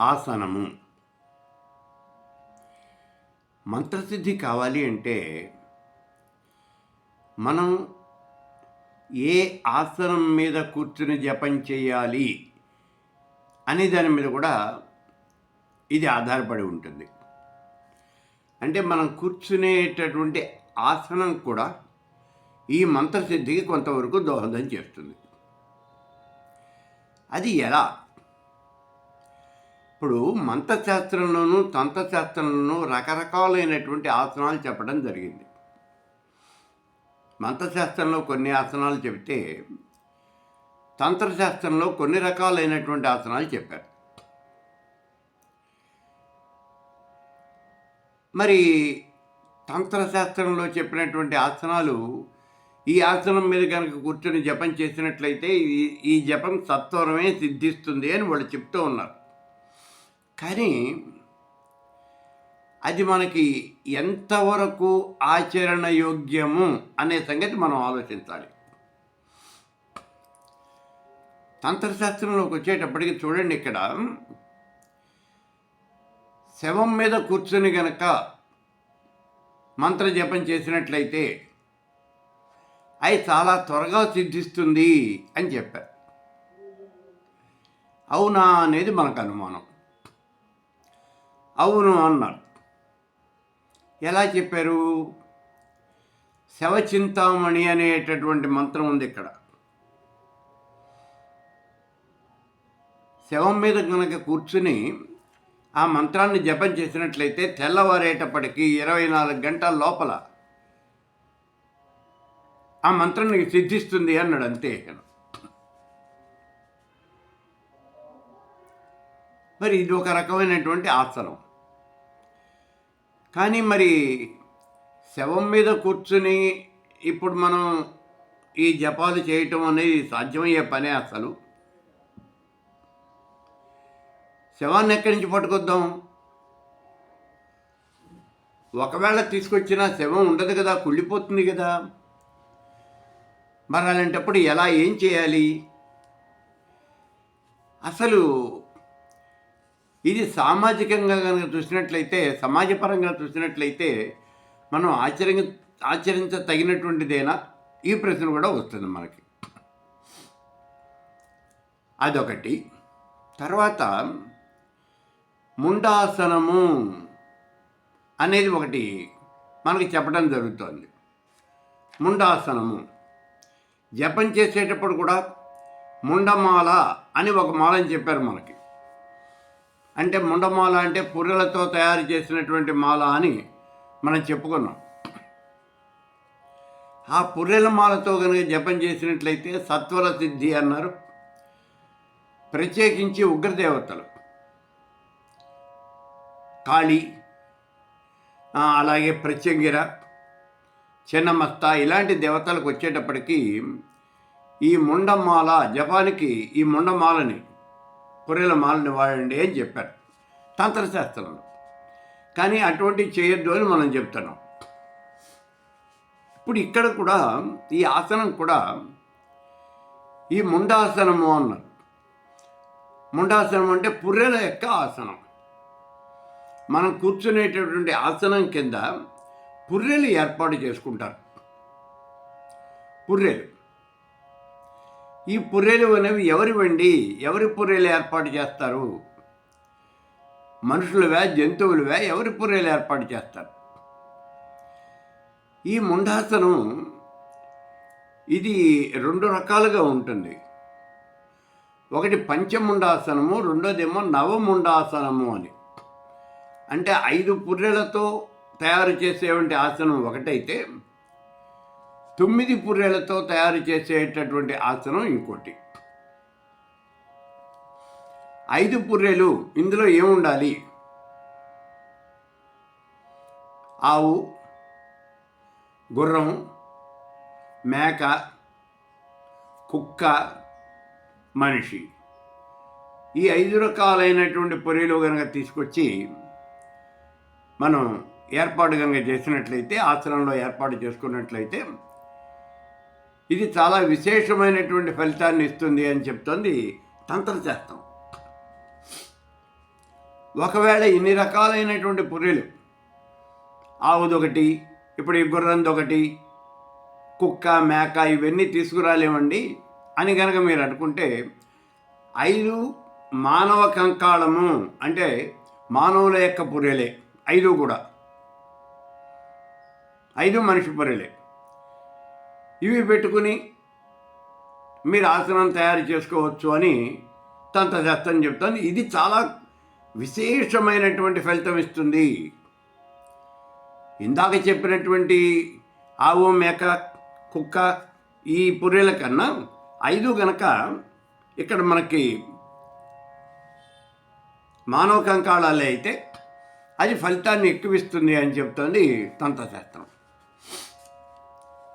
ఆసనము. మంత్రసిద్ధి కావాలి అంటే మనం ఏ ఆసనం మీద కూర్చుని జపం చేయాలి అనే దాని మీద కూడా ఇది ఆధారపడి ఉంటుంది. అంటే మనం కూర్చునేటటువంటి ఆసనం కూడా ఈ మంత్రసిద్ధికి కొంతవరకు దోహదం చేస్తుంది. అది ఎలా? ఇప్పుడు మంత్రశాస్త్రంలోనూ తంత్రశాస్త్రంలోనూ రకరకాలైనటువంటి ఆసనాలు చెప్పడం జరిగింది. మంత్రశాస్త్రంలో కొన్ని ఆసనాలు చెబితే తంత్రశాస్త్రంలో కొన్ని రకాలైనటువంటి ఆసనాలు చెప్పారు. మరి తంత్రశాస్త్రంలో చెప్పినటువంటి ఆసనాలు ఈ ఆసనం మీద కనుక కూర్చొని జపం చేసినట్లయితే ఈ ఈ జపం సత్వరమే సిద్ధిస్తుంది అని వాళ్ళు చెప్తూ ఉన్నారు. కానీ అది మనకి ఎంతవరకు ఆచరణ యోగ్యము అనే సంగతి మనం ఆలోచించాలి. తంత్రశాస్త్రంలోకి వచ్చేటప్పటికి చూడండి ఇక్కడ. శవం మీద కూర్చొని గనక మంత్ర జపం చేసినట్లయితే అది చాలా త్వరగా సిద్ధిస్తుంది అని చెప్పారు. అవునా అనేది మనకు అనుమానం. అవును అన్నారు. ఎలా చెప్పారు? శవచింతామణి అనేటటువంటి మంత్రం ఉంది ఇక్కడ. శవం మీద కనుక కూర్చుని ఆ మంత్రాన్ని జపం చేసినట్లయితే తెల్లవారేటప్పటికి ఇరవై నాలుగు గంటల లోపల ఆ మంత్రం నీకు సిద్ధిస్తుంది అన్నాడు అంతే మరి ఇది ఒక రకమైనటువంటి ఆసనం. కానీ మరి శవం మీద కూర్చుని ఇప్పుడు మనం ఈ జపాలు చేయటం అనేది సాధ్యమయ్యే పనే అసలు. శవాన్ని ఎక్కడి నుంచి పట్టుకొద్దాం? ఒకవేళ తీసుకొచ్చినా శవం ఉండదు కదా కుళ్ళిపోతుంది కదా. మరి అలాంటప్పుడు ఎలా ఏం చేయాలి? అసలు ఇది సామాజికంగా కనుక చూసినట్లయితే సమాజపరంగా చూసినట్లయితే మనం ఆచరించ ఆచరించ తగినటువంటిదేనా ఈ ప్రశ్న కూడా వస్తుంది మనకి. అదొకటి. తర్వాత ముండాసనము అనేది ఒకటి మనకి చెప్పడం జరుగుతుంది. ముండాసనము. జపం చేసేటప్పుడు కూడా ముండమాల అని ఒక మాలని చెప్పారు మనకి. అంటే ముండమాల అంటే పుర్రెలతో తయారు చేసినటువంటి మాల అని మనం చెప్పుకున్నాం. ఆ పుర్రెల మాలతో కనుక జపం చేసినట్లయితే సత్వర సిద్ధి అన్నారు. ప్రత్యేకించి ఉగ్రదేవతలు. కాళీ అలాగే ప్రత్యంగిర చిన్నమస్త ఇలాంటి దేవతలకు వచ్చేటప్పటికీ ఈ ముండమాల జపానికి ఈ ముండమాలని గొర్రెల మాలని వాడండి అని చెప్పారు. తంత్రశాస్త్రంలో. కానీ అటువంటివి చేయొద్దు అని మనం చెప్తున్నాం. ఇప్పుడు ఇక్కడ కూడా ఈ ఆసనం కూడా ఈ ముండాసనము అన్నారు. ముండాసనం అంటే పుర్రెల యొక్క ఆసనం. మనం కూర్చునేటటువంటి ఆసనం కింద పుర్రెలు ఏర్పాటు చేసుకుంటారు. పుర్రెలు. ఈ పుర్రెలు అనేవి ఎవరివండి ఎవరి పుర్రెలు ఏర్పాటు చేస్తారు? మనుషులవే జంతువులవే ఎవరి పుర్రెలు ఏర్పాటు చేస్తారు? ఈ ముండాసనం ఇది రెండు రకాలుగా ఉంటుంది. ఒకటి పంచముండాసనము రెండోదేమో నవముండాసనము అని. అంటే ఐదు పుర్రెలతో తయారు చేసేటువంటి ఆసనం ఒకటైతే తొమ్మిది పుర్రెలతో తయారు చేసేటటువంటి ఆసనం ఇంకోటి. ఐదు పుర్రెలు ఇందులో ఏముండాలి? ఆవు గుర్రం మేక కుక్క మనిషి. ఈ ఐదు రకాలైనటువంటి పొరీలు కనుక తీసుకొచ్చి మనం ఏర్పాటు కనుక చేసినట్లయితే ఆసనంలో ఏర్పాటు చేసుకున్నట్లయితే ఇది చాలా విశేషమైనటువంటి ఫలితాన్ని ఇస్తుంది అని చెప్తోంది తంత్రశాస్త్రం. ఒకవేళ ఇన్ని రకాలైనటువంటి పుర్రెలు ఆవుదొకటి ఇప్పుడు ఈ గుర్రందొకటి కుక్క మేక ఇవన్నీ తీసుకురాలేమండి అని కనుక మీరు అనుకుంటే ఐదు మానవ కంకాళము అంటే మానవుల యొక్క పుర్రెలే ఐదు కూడా. ఐదు మనిషి పుర్రెలే ఇవి పెట్టుకుని మీరు ఆసనం తయారు చేసుకోవచ్చు అని తంత్రశాస్త్రం చెప్తాను ఇది చాలా విశేషమైనటువంటి ఫలితం ఇస్తుంది. ఇందాక చెప్పినటువంటి ఆవు మేక కుక్క ఈ పుర్రెల కన్నా ఐదు గనక ఇక్కడ మనకి మానవ కంకాళాలే అయితే అది ఫలితాన్ని ఎక్కువిస్తుంది అని చెప్తుంది తంత్రశాస్త్రం.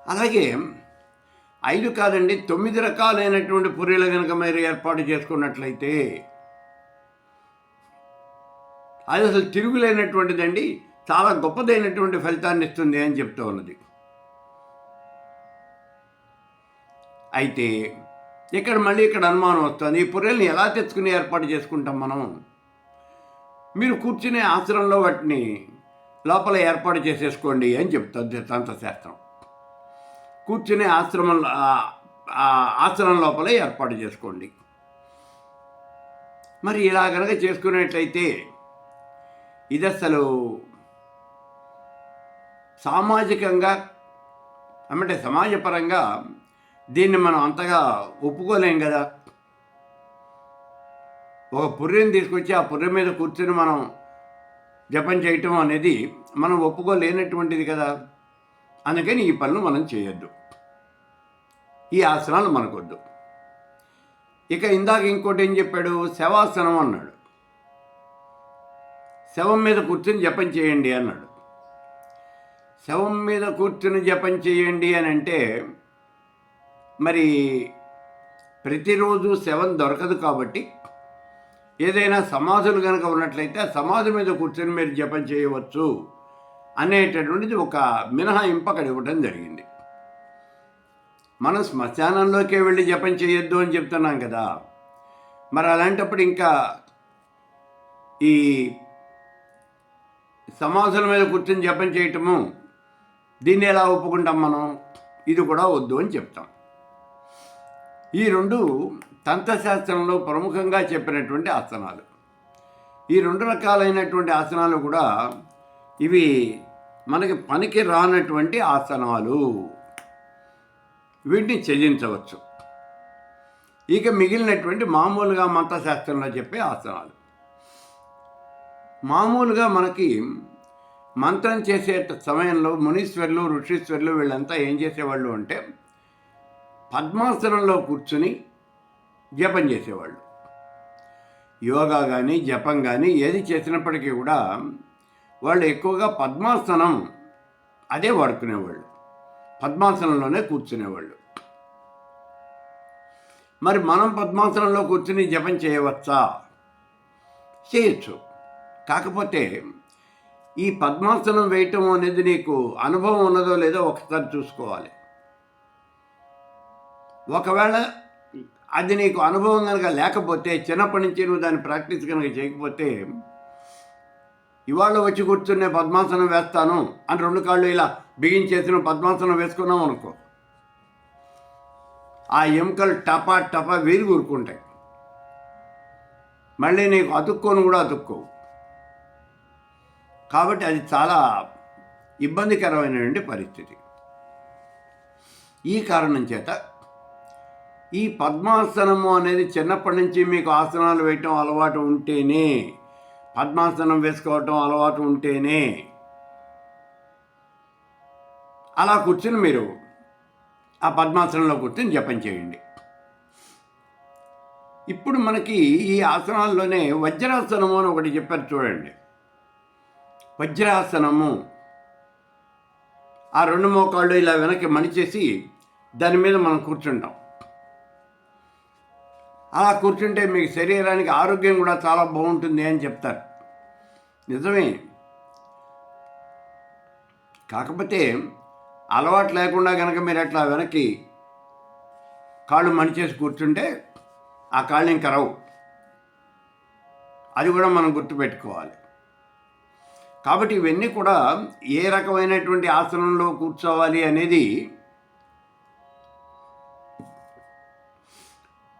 అలాగే ఐదు కాదండి తొమ్మిది రకాలైనటువంటి పుర్రెలు కనుక మీరు ఏర్పాటు చేసుకున్నట్లయితే అది అసలు తిరుగులేనటువంటిదండి చాలా గొప్పదైనటువంటి ఫలితాన్ని ఇస్తుంది అని చెప్తూ ఉన్నది. అయితే ఇక్కడ మళ్ళీ ఇక్కడ అనుమానం వస్తుంది ఈ పొర్రెల్ని ఎలా తెచ్చుకుని ఏర్పాటు చేసుకుంటాం మనం? మీరు కూర్చునే ఆశ్రమంలో వాటిని లోపల ఏర్పాటు చేసేసుకోండి అని చెప్తుంది తంత్రశాస్త్రం కూర్చునే ఆశ్రమం ఆశ్రమం లోపల ఏర్పాటు చేసుకోండి. మరి ఇలా కనుక చేసుకునేట్లయితే ఇది అసలు సామాజికంగా అంటే సమాజపరంగా దీన్ని మనం అంతగా ఒప్పుకోలేం కదా. ఒక పుర్రెని తీసుకొచ్చి ఆ పుర్రె మీద కూర్చొని మనం జపం చేయటం అనేది మనం ఒప్పుకోలేనటువంటిది కదా. అందుకని ఈ పనులు మనం చేయొద్దు. ఈ ఆసనాలు మనకొద్దు. ఇక ఇందాక ఇంకోటి ఏం చెప్పాడు? శవాసనం అన్నాడు. శవం మీద కూర్చుని జపం చేయండి అన్నాడు. శవం మీద కూర్చుని జపం చేయండి అని అంటే మరి ప్రతిరోజు శవం దొరకదు కాబట్టి ఏదైనా సమాధులు కనుక ఉన్నట్లయితే ఆ సమాధి మీద కూర్చొని మీరు జపం చేయవచ్చు. అనేటటువంటిది ఒక మినహాయింపు అక్కడ ఇవ్వడం జరిగింది. మనం శ్మశానంలోకే వెళ్ళి జపం చేయొద్దు అని చెప్తున్నాం కదా. మరి అలాంటప్పుడు ఇంకా ఈ సమాధుల మీద కూర్చొని జపం చేయటము దీన్ని ఎలా ఒప్పుకుంటాం మనం? ఇది కూడా వద్దు అని చెప్తాం. ఈ రెండు తంత్రశాస్త్రంలో ప్రముఖంగా చెప్పినటువంటి ఆసనాలు. ఈ రెండు రకాలైనటువంటి ఆసనాలు కూడా ఇవి మనకి పనికి రానటువంటి ఆసనాలు. వీటిని చెల్లించవచ్చు. ఇక మిగిలినటువంటి మామూలుగా మంత్రశాస్త్రంలో చెప్పే ఆసనాలు. మామూలుగా మనకి మంత్రం చేసే సమయంలో మునీశ్వర్లు ఋషీశ్వర్లు వీళ్ళంతా ఏం చేసేవాళ్ళు అంటే పద్మాసనంలో కూర్చుని జపం చేసేవాళ్ళు. యోగా కానీ జపం కానీ ఏది చేసినప్పటికీ కూడా వాళ్ళు ఎక్కువగా పద్మాసనం అదే వాడుకునేవాళ్ళు. పద్మాసనంలోనే కూర్చునేవాళ్ళు. మరి మనం పద్మాసనంలో కూర్చుని జపం చేయవచ్చా? చేయొచ్చు. కాకపోతే ఈ పద్మాసనం వేయటం అనేది నీకు అనుభవం ఉన్నదో లేదో ఒకసారి చూసుకోవాలి. ఒకవేళ అది నీకు అనుభవం కనుక లేకపోతే చిన్నప్పటి నుంచి నువ్వు దాన్ని ప్రాక్టీస్ కనుక చేయకపోతే ఇవాళ వచ్చి కూర్చునే పద్మాసనం వేస్తాను అని రెండు కాళ్ళు ఇలా బిగించేసిన పద్మాసనం వేసుకున్నాం అనుకో. ఆ ఎముకలు టపా టపా వీరి కూరుకుంటాయి మళ్ళీ నీకు అతుక్కోను కూడా అతుక్కోవు. కాబట్టి అది చాలా ఇబ్బందికరమైనటువంటి పరిస్థితి. ఈ కారణం చేత ఈ పద్మాసనము అనేది చిన్నప్పటి నుంచి మీకు ఆసనాలు వేయటం అలవాటు ఉంటేనే పద్మాసనం వేసుకోవటం అలవాటు ఉంటేనే. అలా కూర్చుని మీరు ఆ పద్మాసనంలో కూర్చొని జపం చేయండి. ఇప్పుడు మనకి ఈ ఆసనాల్లోనే వజ్రాసనము అని ఒకటి చెప్పారు చూడండి. వజ్రాసనము. ఆ రెండు మోకాళ్ళు ఇలా వెనక్కి మణిచేసి దాని మీద మనం కూర్చుంటాం. అలా కూర్చుంటే మీకు శరీరానికి ఆరోగ్యం కూడా చాలా బాగుంటుంది అని చెప్తారు. నిజమే. కాకపోతే అలవాటు లేకుండా కనుక మీరు అట్లా వెనక్కి కాళ్ళు మణిచేసి కూర్చుంటే ఆ కాళ్ళు ఇంకా రావు. అది కూడా మనం గుర్తుపెట్టుకోవాలి. కాబట్టి ఇవన్నీ కూడా ఏ రకమైనటువంటి ఆసనంలో కూర్చోవాలి అనేది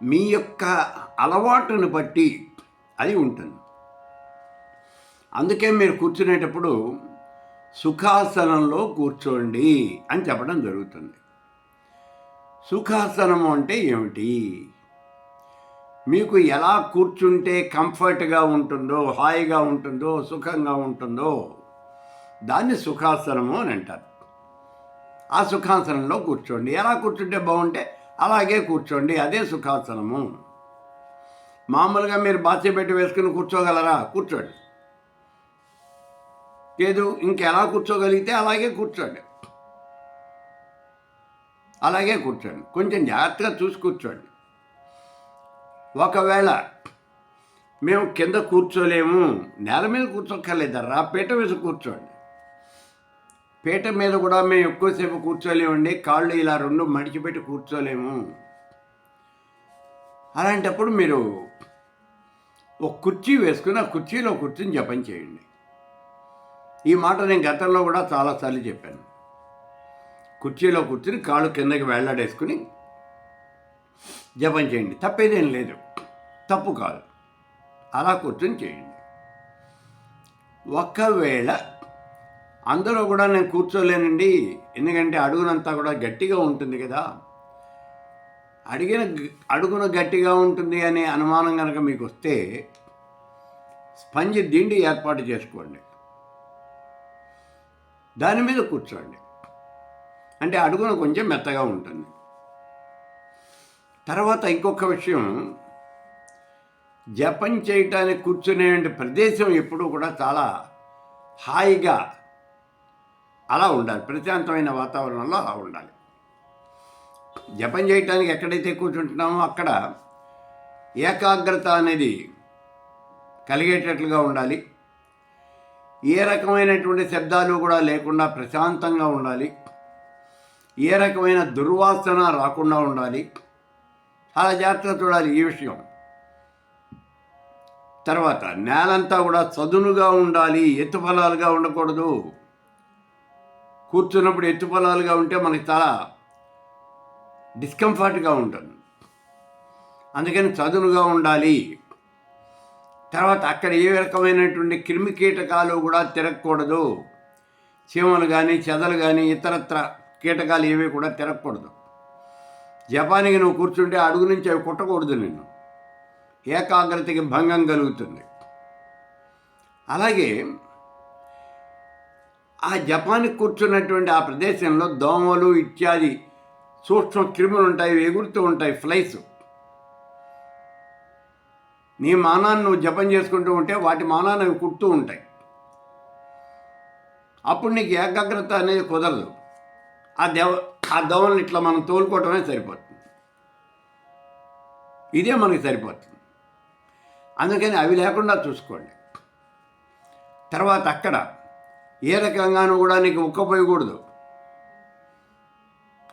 మీ యొక్క అలవాటును బట్టి అది ఉంటుంది. అందుకే మీరు కూర్చునేటప్పుడు సుఖాసనంలో కూర్చోండి అని చెప్పడం జరుగుతుంది. సుఖాసనము అంటే ఏమిటి? మీకు ఎలా కూర్చుంటే కంఫర్ట్గా ఉంటుందో హాయిగా ఉంటుందో సుఖంగా ఉంటుందో దాన్ని సుఖాసనము అని అంటారు. ఆ సుఖాసనంలో కూర్చోండి. ఎలా కూర్చుంటే బాగుంటే అలాగే కూర్చోండి అదే సుఖాసనము. మామూలుగా మీరు బాస్య పెట్టి వేసుకుని కూర్చోగలరా? కూర్చోండి. లేదు ఇంకెలా కూర్చోగలిగితే అలాగే కూర్చోండి. అలాగే కూర్చోండి. కొంచెం జాగ్రత్తగా చూసి కూర్చోండి. ఒకవేళ మేము కింద కూర్చోలేము నేల మీద కూర్చోక్కర్లేదర్రా పీట వేసి కూర్చోండి. పీట మీద కూడా మేము ఎక్కువసేపు కూర్చోలేమండి. కాళ్ళు ఇలా రెండు మడిచిపెట్టి కూర్చోలేము. అలాంటప్పుడు మీరు ఒక కుర్చీ వేసుకుని ఆ కుర్చీలో కూర్చుని జపం చేయండి. ఈ మాట నేను గతంలో కూడా చాలాసార్లు చెప్పాను. కుర్చీలో కూర్చుని కాళ్ళు కిందకి వేలాడేసుకుని జపం చేయండి. తప్పేదేం లేదు. తప్పు కాదు. అలా కూర్చొని చేయండి. ఒకవేళ అందరూ కూడా నేను కూర్చోలేనండి. ఎందుకంటే అడుగునంతా కూడా గట్టిగా ఉంటుంది కదా. అడిగిన అడుగున గట్టిగా ఉంటుంది అనే అనుమానం కనుక మీకు వస్తే స్పంజ్ దిండి ఏర్పాటు చేసుకోండి. దాని మీద కూర్చోండి. అంటే అడుగున కొంచెం మెత్తగా ఉంటుంది. తర్వాత ఇంకొక విషయం జపం చేయటానికి కూర్చునే ప్రదేశం ఎప్పుడూ కూడా చాలా హాయిగా అలా ఉండాలి. ప్రశాంతమైన వాతావరణంలో అలా ఉండాలి. జపం చేయటానికి ఎక్కడైతే కూర్చుంటున్నామో అక్కడ ఏకాగ్రత అనేది కలిగేటట్లుగా ఉండాలి. ఏ రకమైనటువంటి శబ్దాలు కూడా లేకుండా ప్రశాంతంగా ఉండాలి. ఏ రకమైన దుర్వాసన రాకుండా ఉండాలి. చాలా జాగ్రత్తగా చూడాలి ఈ విషయం. తర్వాత నేలంతా కూడా చదునుగా ఉండాలి. ఎత్తుఫలాలుగా ఉండకూడదు. కూర్చున్నప్పుడు ఎత్తు పొలాలుగా ఉంటే మనకి చాలా డిస్కంఫర్ట్గా ఉంటుంది. అందుకని చదునుగా ఉండాలి. తర్వాత అక్కడ ఏ రకమైనటువంటి క్రిమి కీటకాలు కూడా తిరగకూడదు. చీమలు కానీ చెదలు కానీ ఇతరత్ర కీటకాలు ఏవి కూడా తిరగకూడదు. జపానికి నువ్వు కూర్చుంటే అడుగు నుంచి అవి కుట్టకూడదు నిన్ను. ఏకాగ్రతకి భంగం కలుగుతుంది. అలాగే ఆ జపానికి కూర్చున్నటువంటి ఆ ప్రదేశంలో దోమలు ఇత్యాది సూక్ష్మ క్రిములు ఉంటాయి ఎగురుతూ ఉంటాయి ఫ్లైస్. నీ మానాన్ని నువ్వు జపం చేసుకుంటూ ఉంటే వాటి మానాన్ని అవి కుడుతూ ఉంటాయి. అప్పుడు నీకు ఏకాగ్రత అనేది కుదరదు. ఆ దేవ ఆ దోమల్ని ఇట్లా మనం తోలుకోవటమే సరిపోతుంది. ఇదే మనకి సరిపోతుంది. అందుకని అవి లేకుండా చూసుకోండి. తర్వాత అక్కడ ఏ రకంగానూ కూడా నీకు ఉక్కపోయకూడదు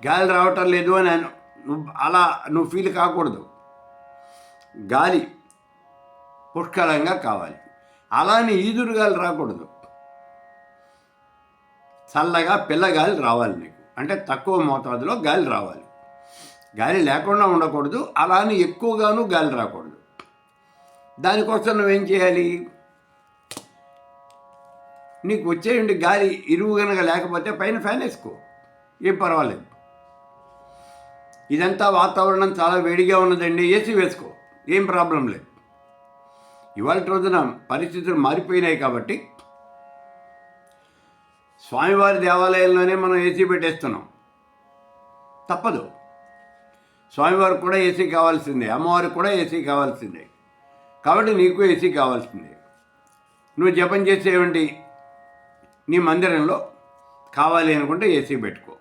గాలి రావటం లేదు అని నువ్వు అలా నువ్వు ఫీల్ కాకూడదు. గాలి పుష్కలంగా కావాలి. అలానే ఈదురు గాలి రాకూడదు. చల్లగా పిల్లగాలి రావాలి నీకు. అంటే తక్కువ మోతాదులో గాలి రావాలి. గాలి లేకుండా ఉండకూడదు. అలానే ఎక్కువగాను గాలి రాకూడదు. దానికోసం నువ్వేం చేయాలి? నీకు వచ్చేయండి గాలి ఇరువు కనుక లేకపోతే పైన ఫ్యాన్ వేసుకో. ఏం పర్వాలేదు. ఇదంతా వాతావరణం చాలా వేడిగా ఉన్నదండి ఏసీ వేసుకో. ఏం ప్రాబ్లం లేదు. ఇవాళ రోజున పరిస్థితులు మారిపోయినాయి కాబట్టి స్వామివారి దేవాలయంలోనే మనం ఏసీ పెట్టేస్తున్నాం. తప్పదు. స్వామివారికి కూడా ఏసీ కావాల్సిందే అమ్మవారికి కూడా ఏసీ కావాల్సిందే. కాబట్టి నీకు ఏసీ కావాల్సిందే. నువ్వు జపం చేసేవంటి నీ మందిరంలో కావాలి అనుకుంటే ఏసీ పెట్టుకో.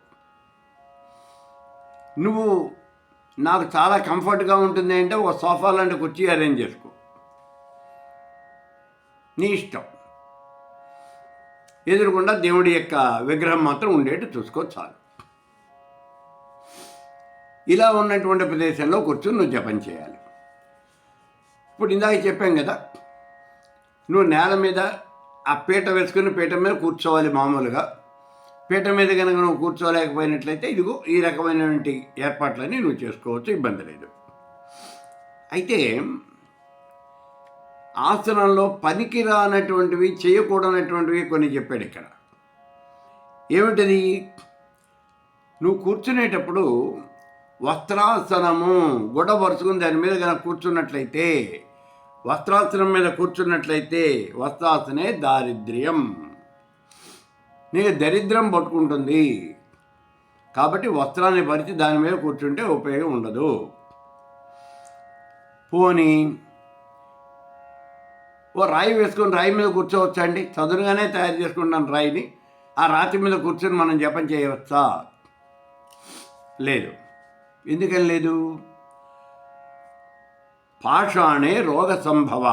నువ్వు నాకు చాలా కంఫర్ట్గా ఉంటుంది అంటే ఒక సోఫా లాంటి కుర్చీ అరేంజ్ చేసుకో. నీ ఇష్టం. ఎదురుకుండా దేవుడి యొక్క విగ్రహం మాత్రం ఉండేట్టు చూసుకో చాలు. ఇలా ఉన్నటువంటి ప్రదేశంలో కూర్చొని నువ్వు జపం చేయాలి. ఇప్పుడు ఇందాక చెప్పాం కదా నువ్వు నేల మీద ఆ పీట వేసుకుని పీట మీద కూర్చోవాలి మామూలుగా. పీట మీద కనుక నువ్వు కూర్చోలేకపోయినట్లయితే ఇదిగో ఈ రకమైనటువంటి ఏర్పాట్లన్నీ నువ్వు చేసుకోవచ్చు ఇబ్బంది లేదు. అయితే ఆసనంలో పనికి రానటువంటివి చేయకూడనటువంటివి కొన్ని చెప్పాడు ఇక్కడ. ఏమిటది? నువ్వు కూర్చునేటప్పుడు వస్త్రాసనము గుడపరుచుకుని దాని మీద కనుక కూర్చున్నట్లయితే వస్త్రాసనం మీద కూర్చున్నట్లయితే వస్త్రాసనే దారిద్ర్యం. నీకు దరిద్రం పట్టుకుంటుంది. కాబట్టి వస్త్రాన్ని పరిచి దాని మీద కూర్చుంటే ఉపయోగం ఉండదు. పోనీ ఓ రాయి వేసుకొని రాయి మీద కూర్చోవచ్చా అండి? చదునుగానే తయారు చేసుకుంటాను రాయిని. ఆ రాతి మీద కూర్చొని మనం జపం చేయవచ్చా? లేదు. ఎందుకని లేదు? పాషాణే రోగ సంభవ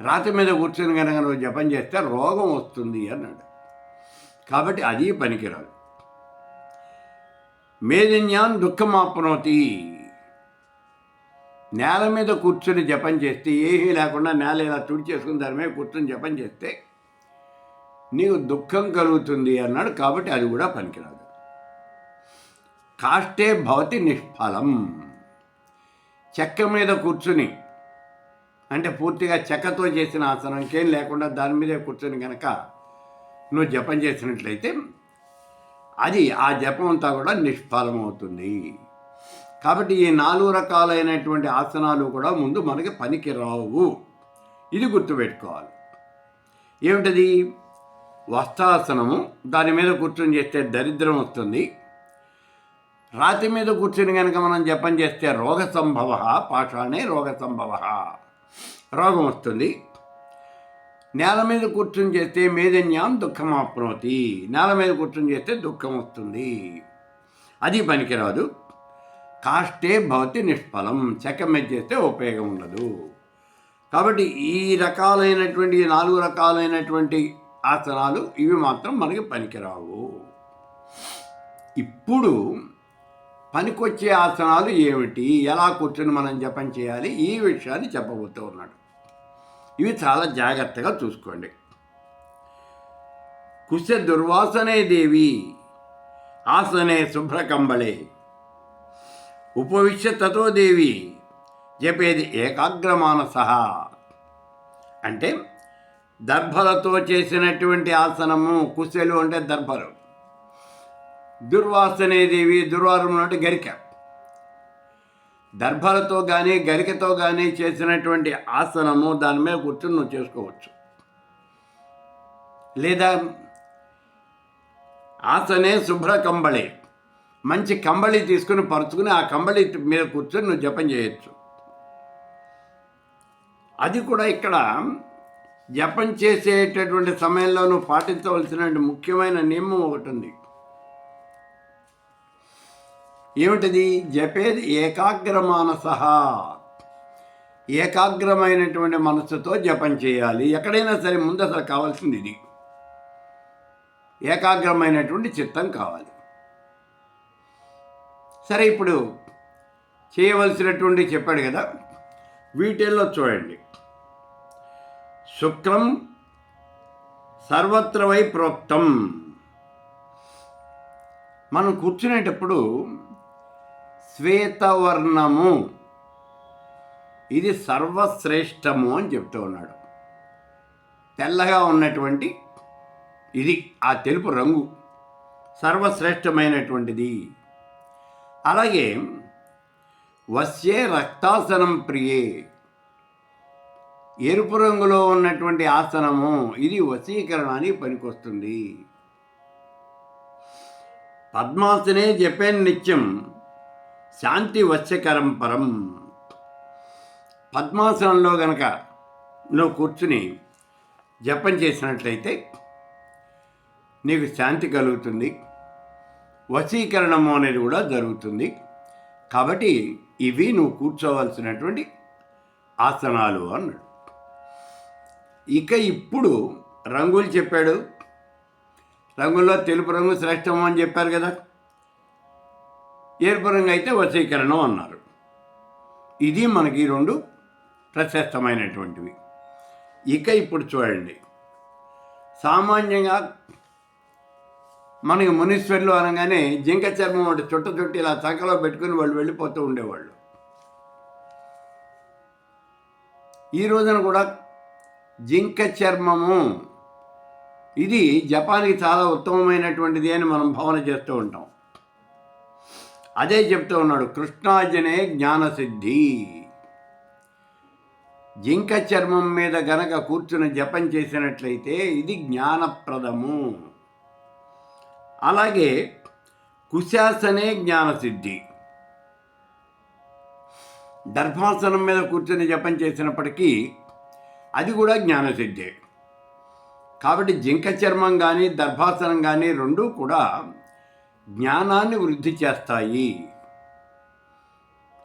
రాతి మీద కూర్చొని కనుక నువ్వు జపం చేస్తే రోగం వస్తుంది అన్నాడు. కాబట్టి అది పనికిరాదు. మేదిన్యాన్ దుఃఖమాప్నోతి. నేల మీద కూర్చొని జపం చేస్తే ఏమీ లేకుండా నేల ఇలా తుడిచేసుకుని దాని మీద కూర్చొని జపం చేస్తే నీకు దుఃఖం కలుగుతుంది అన్నాడు. కాబట్టి అది కూడా పనికిరాదు. కాష్టే భవతి నిష్ఫలం. చెక్క మీద కూర్చుని అంటే పూర్తిగా చెక్కతో చేసిన ఆసనం ఇంకేం లేకుండా దాని మీదే కూర్చొని కనుక నువ్వు జపం చేసినట్లయితే అది ఆ జపం అంతా కూడా నిష్ఫలం అవుతుంది కాబట్టి ఈ నాలుగు రకాలైనటువంటి ఆసనాలు కూడా ముందు మనకి పనికి రావు. ఇది గుర్తుపెట్టుకోవాలి. ఏమిటది? వస్త్రాసనము దాని మీద కూర్చొని చేస్తే దరిద్రం వస్తుంది. రాతి మీద కూర్చుని కనుక మనం జపం చేస్తే రోగ సంభవ పాషాణే రోగ సంభవ రోగం వస్తుంది. నేల మీద కూర్చొని చేస్తే మేధన్యాం దుఃఖం ఆప్నోతి. నేల మీద కూర్చొని చేస్తే దుఃఖం వస్తుంది. అది పనికిరాదు. కాష్టే భవతి నిష్ఫలం. చెక్క మీద చేస్తే ఉపయోగం ఉండదు. కాబట్టి ఈ రకాలైనటువంటి నాలుగు రకాలైనటువంటి ఆసనాలు ఇవి మాత్రం మనకి పనికిరావు. ఇప్పుడు పనికొచ్చే ఆసనాలు ఏమిటి? ఎలా కూర్చొని మనం జపం చేయాలి? ఈ విషయాన్ని చెప్పబోతూ ఉన్నాడు. ఇవి చాలా జాగ్రత్తగా చూసుకోండి. కుశ దుర్వాసనే దేవి ఆసనే శుభ్రకంబళే ఉపవిశ్య తతో దేవి జపేది ఏకాగ్రమానస. అంటే దర్భలతో చేసినటువంటి ఆసనము కుశలు అంటే దర్భలు. దుర్వాసనేదేవి దుర్వారం అంటే గరిక. దర్భలతో కానీ గరికతో కానీ చేసినటువంటి ఆసనము దాని మీద కూర్చొని నువ్వు చేసుకోవచ్చు. లేదా ఆసనే శుభ్ర కంబళి. మంచి కంబళి తీసుకుని పరుచుకుని ఆ కంబళి మీద కూర్చొని నువ్వు జపం చేయొచ్చు. అది కూడా ఇక్కడ జపం చేసేటటువంటి సమయంలో నువ్వు పాటించవలసిన ముఖ్యమైన నియమం ఒకటి ఉంది. ఏమిటిది? జపేది ఏకాగ్ర మానస ఏకాగ్రమైనటువంటి మనస్సుతో జపం చేయాలి. ఎక్కడైనా సరే ముందు అసలు కావాల్సింది ఇది. ఏకాగ్రమైనటువంటి చిత్తం కావాలి. సరే ఇప్పుడు చేయవలసినటువంటి చెప్పాడు కదా వీటిల్లో చూడండి. శుక్లం సర్వత్రవై ప్రోక్తం. మనం కూర్చునేటప్పుడు శ్వేతవర్ణము. ఇది సర్వశ్రేష్టము అని చెప్తూ ఉన్నాడు. తెల్లగా ఉన్నటువంటి ఇది ఆ తెలుపు రంగు సర్వశ్రేష్టమైనటువంటిది. అలాగే వస్యే రక్తాసనం ప్రియే. ఎరుపు రంగులో ఉన్నటువంటి ఆసనము ఇది వశీకరణానికి పనికొస్తుంది. పద్మాసనే జపేన్ నిత్యం. శాంతి వశ్యకరం పరం. పద్మాసనంలో గనక నువ్వు కూర్చుని జపం చేసినట్లయితే నీకు శాంతి కలుగుతుంది. వశీకరణము అనేది కూడా జరుగుతుంది. కాబట్టి ఇవి నువ్వు కూర్చోవలసినటువంటి ఆసనాలు అన్నాడు. ఇక ఇప్పుడు రంగులు చెప్పాడు. రంగుల్లో తెలుపు రంగు శ్రేష్టము అని చెప్పారు కదా. ఏర్పరంగా అయితే వశీకరణం అన్నారు. ఇది మనకి రెండు ప్రశస్తమైనటువంటివి. ఇక ఇప్పుడు చూడండి. సామాన్యంగా మనకి మునీశ్వర్లు అనగానే జింక చర్మం ఒకటి చుట్ట చుట్టి ఇలా చక్కలో పెట్టుకుని వాళ్ళు వెళ్ళిపోతూ ఉండేవాళ్ళు. ఈ రోజున కూడా జింక చర్మము ఇది జపాన్కి చాలా ఉత్తమమైనటువంటిది అని మనం భావన చేస్తూ ఉంటాం. అదే చెప్తూ ఉన్నాడు కృష్ణార్జునే జ్ఞానసిద్ధి. జింక చర్మం మీద గనక కూర్చుని జపం చేసినట్లయితే ఇది జ్ఞానప్రదము. అలాగే కుశాసనే జ్ఞానసిద్ధి. దర్భాసనం మీద కూర్చొని జపం చేసినప్పటికీ అది కూడా జ్ఞానసిద్ధే. కాబట్టి జింక చర్మం కానీ దర్భాసనం కానీ రెండూ కూడా జ్ఞానాన్ని వృద్ధి చేస్తాయి.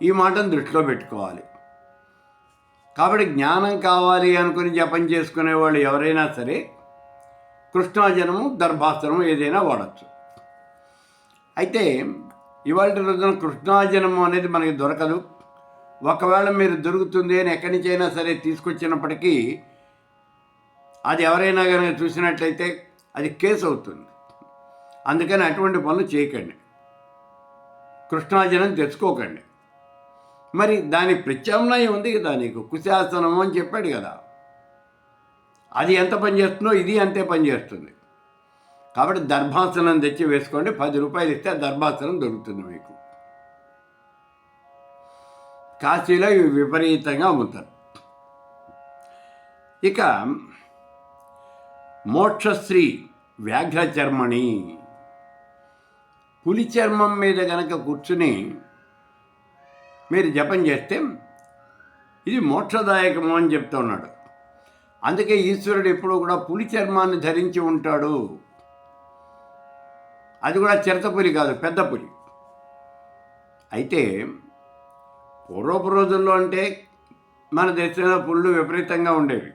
ఈ మాటను దృష్టిలో పెట్టుకోవాలి. కాబట్టి జ్ఞానం కావాలి అనుకుని జపం చేసుకునే వాళ్ళు ఎవరైనా సరే కృష్ణాజనము దర్భాసనము ఏదైనా వాడచ్చు. అయితే ఇవాళ రోజున కృష్ణాజనము అనేది మనకి దొరకదు. ఒకవేళ మీరు దొరుకుతుంది అని ఎక్కడి నుంచైనా సరే తీసుకొచ్చినప్పటికీ అది ఎవరైనా కనుక చూసినట్లయితే అది కేసు అవుతుంది అందుకని అటువంటి పనులు చేయకండి. కృష్ణాజనం తెచ్చుకోకండి. మరి దాని ప్రత్యామ్నాయం ఉంది కదా నీకు? కుశాసనము అని చెప్పాడు కదా. అది ఎంత పనిచేస్తుందో ఇది అంతే పనిచేస్తుంది కాబట్టి దర్భాసనం తెచ్చి వేసుకోండి. పది రూపాయలు ఇస్తే దర్భాసనం దొరుకుతుంది మీకు. కాశీలో ఇవి విపరీతంగా అమ్ముతారు. ఇక మోక్షశ్రీ వ్యాఘ్రచర్మణి పులి చర్మం మీద గనక కూర్చుని మీరు జపం చేస్తే ఇది మోక్షదాయకము అని చెప్తున్నాడు అందుకే ఈశ్వరుడు ఎప్పుడూ కూడా పులి చర్మాన్ని ధరించి ఉంటాడు. అది కూడా చిరత పులి కాదు పెద్ద పులి. అయితే పూర్వపు రోజుల్లో అంటే మన దేశంలో పుళ్ళు విపరీతంగా ఉండేవి.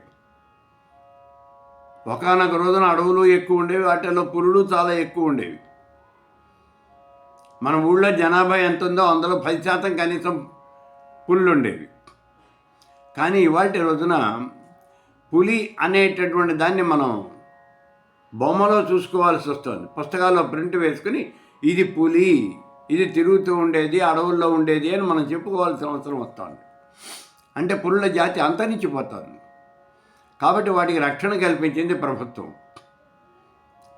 ఒకనొక రోజున అడవులు ఎక్కువ ఉండేవి వాటిలో పుళ్ళు చాలా ఎక్కువ ఉండేవి. మన ఊళ్ళో జనాభా ఎంత ఉందో అందులో పది శాతం కనీసం పుళ్ళు ఉండేవి కానీ ఇవాటి రోజున పులి అనేటటువంటి దాన్ని మనం బొమ్మలో చూసుకోవాల్సి వస్తుంది. పుస్తకాల్లో ప్రింట్ వేసుకుని ఇది పులి ఇది తిరుగుతూ ఉండేది అడవుల్లో ఉండేది అని మనం చెప్పుకోవాల్సిన అవసరం వస్తుంది. అంటే పులుల జాతి అంతరించిపోతుంది. కాబట్టి వాటికి రక్షణ కల్పించింది ప్రభుత్వం.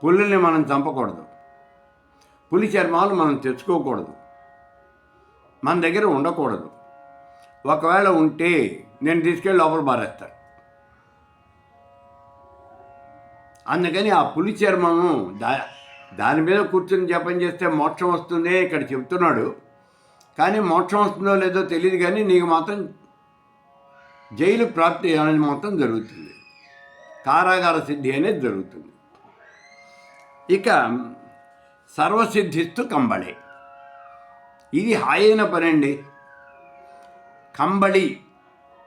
పులుల్ని మనం చంపకూడదు. పులి చర్మాలు మనం తెచ్చుకోకూడదు. మన దగ్గర ఉండకూడదు. ఒకవేళ ఉంటే నేను తీసుకెళ్ళి లోపల బారేస్తాను అందుకని ఆ పులి చర్మము దా దాని మీద కూర్చొని జపం చేస్తే మోక్షం వస్తుంది ఇక్కడ చెప్తున్నాడు. కానీ మోక్షం వస్తుందో లేదో తెలియదు కానీ నీకు మాత్రం జైలు ప్రాప్తి అనేది మాత్రం జరుగుతుంది. కారాగార సిద్ధి అనేది జరుగుతుంది. ఇక సర్వసిద్ధిస్తు కంబళి. ఇది హాయైన పని అండి కంబళి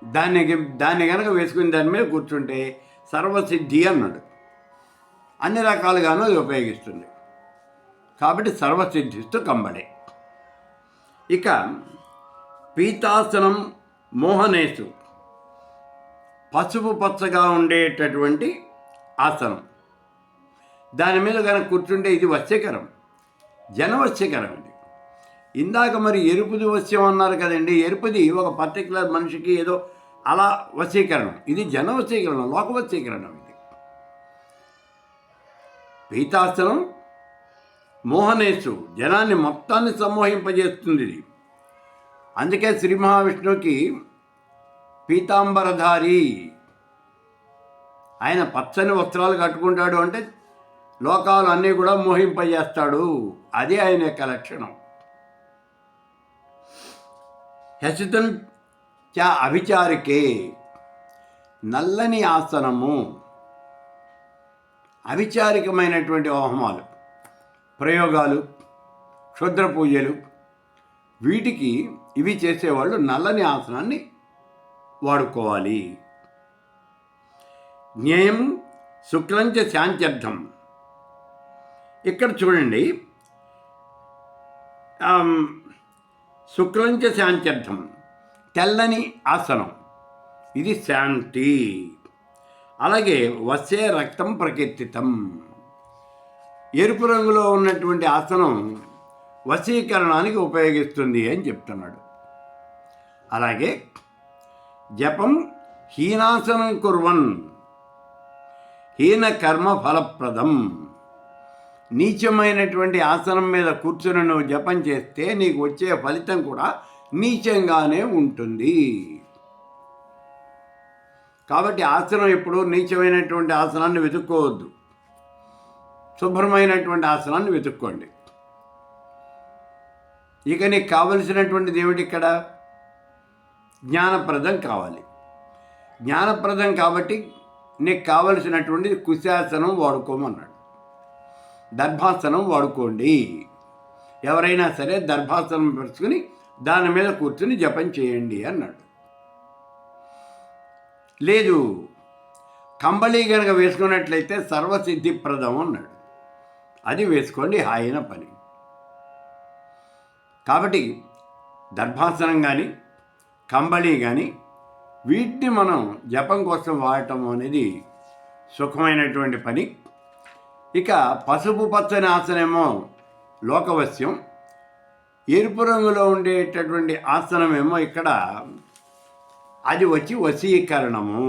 దాన్ని దాన్ని కనుక వేసుకుని దాని మీద కూర్చుంటే సర్వసిద్ధి అన్నాడు. అన్ని రకాలుగాను అది ఉపయోగిస్తుంది. కాబట్టి సర్వసిద్ధిస్తూ కంబడే ఇక పీతాసనం మోహనేసు. పసుపు పచ్చగా ఉండేటటువంటి ఆసనం. దాని మీద కనుక కూర్చుంటే ఇది వశ్యకరం జనవశ్యకరం ఇది. ఇందాక మరి ఎరుపుది వశ్యం అన్నారు కదండి. ఎరుపుది ఒక పర్టికులర్ మనిషికి ఏదో అలా వశీకరణం ఇది జనవశీకరణం వశీకరణం ఇది. పీతాసనం మోహనేశు జనాన్ని మొత్తాన్ని సమ్మోహింపజేస్తుంది ఇది. అందుకే శ్రీ మహావిష్ణువుకి పీతాంబరధారి. ఆయన పచ్చని వస్త్రాలు కట్టుకుంటాడు అంటే లోకాలు అన్నీ కూడా మోహింపజేస్తాడు. అది ఆయన యొక్క లక్షణం. హసితం చ అభిచారికే నల్లని ఆసనము. అవిచారికమైనటువంటి హోమాలు ప్రయోగాలు క్షుద్ర పూజలు వీటికి ఇవి చేసేవాళ్ళు నల్లని ఆసనాన్ని వాడుకోవాలి. జ్ఞేయం శుక్లంచ శాంత్యర్థం. ఇక్కడ చూడండి. శుక్లంచ శాంత్యర్థం. తెల్లని ఆసనం. ఇది శాంతి. అలాగే వసే రక్తం ప్రకీర్తితం. ఎరుపు రంగులో ఉన్నటువంటి ఆసనం వశీకరణానికి ఉపయోగిస్తుంది అని చెప్తున్నాడు. అలాగే జపం హీనాసనం కుర్వన్. హీన కర్మ ఫలప్రదం. నీచమైనటువంటి ఆసనం మీద కూర్చుని నువ్వు జపం చేస్తే నీకు వచ్చే ఫలితం కూడా నీచంగానే ఉంటుంది. కాబట్టి ఆసనం ఎప్పుడు నీచమైనటువంటి ఆసనాన్ని వెతుక్కోవద్దు. శుభ్రమైనటువంటి ఆసనాన్ని వెతుక్కోండి. ఇక నీకు కావలసినటువంటిది ఏమిటి ఇక్కడ? జ్ఞానప్రదం కావాలి. జ్ఞానప్రదం కాబట్టి నీకు కావలసినటువంటిది కుశాసనం వాడుకోమన్నాడు. దర్భాసనం వాడుకోండి. ఎవరైనా సరే దర్భాసనం పెట్టుకుని దాని మీద కూర్చుని జపం చేయండి అన్నాడు. లేదు కంబళి గనక వేసుకున్నట్లయితే సర్వసిద్ధిప్రదం అన్నాడు. అది వేసుకోండి హాయిన పని. కాబట్టి దర్భాసనం కానీ కంబళీ కానీ వీటిని మనం జపం కోసం వాడటం అనేది సుఖమైనటువంటి పని. ఇక పసుపు పచ్చని ఆసనేమో లోకవశ్యం. ఎరుపు రంగులో ఉండేటటువంటి ఆసనమేమో ఇక్కడ అది వచ్చి వశీకరణము.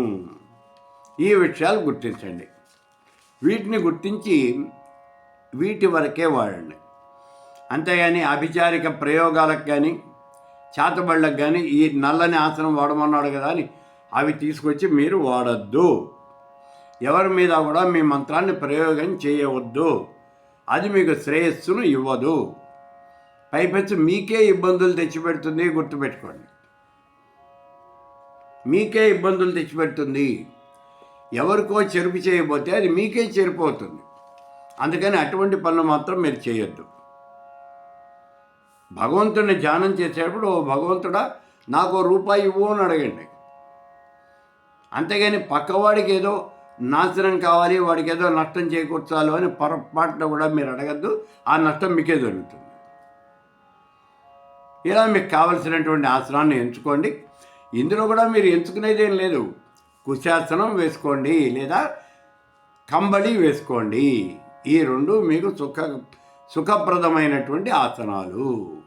ఈ విషయాలు గుర్తించండి. వీటిని గుర్తించి వీటి వరకే వాడండి. అంతేగాని అభిచారిక ప్రయోగాలకు కానీ చేతబళ్ళకు కానీ ఈ నల్లని ఆసనం వాడమన్నాడు కదా అని అవి తీసుకొచ్చి మీరు వాడద్దు. ఎవరి మీద కూడా మీ మంత్రాన్ని ప్రయోగం చేయవద్దు. అది మీకు శ్రేయస్సును ఇవ్వదు. పైపెచ్చు మీకే ఇబ్బందులు తెచ్చిపెడుతుంది గుర్తుపెట్టుకోండి. మీకే ఇబ్బందులు తెచ్చిపెడుతుంది. ఎవరికో చెరుపు చేయబోతే అది మీకే చెరుపు అవుతుంది. అందుకని అటువంటి పనులు మాత్రం మీరు చేయొద్దు. భగవంతుడిని ధ్యానం చేసేటప్పుడు ఓ భగవంతుడా నాకు ఓ రూపాయి ఇవ్వు అని అడగండి. అంతేగాని పక్కవాడికి ఏదో నాశనం కావాలి వాడికి ఏదో నష్టం చేకూర్చాలి అని పొరపాటున కూడా మీరు అడగద్దు. ఆ నష్టం మీకే జరుగుతుంది. ఇలా మీకు కావలసినటువంటి ఆసనాన్ని ఎంచుకోండి. ఇందులో కూడా మీరు ఎంచుకునేది ఏం లేదు. కుశాసనం వేసుకోండి లేదా కంబళి వేసుకోండి. ఈ రెండు మీకు సుఖ సుఖప్రదమైనటువంటి ఆసనాలు.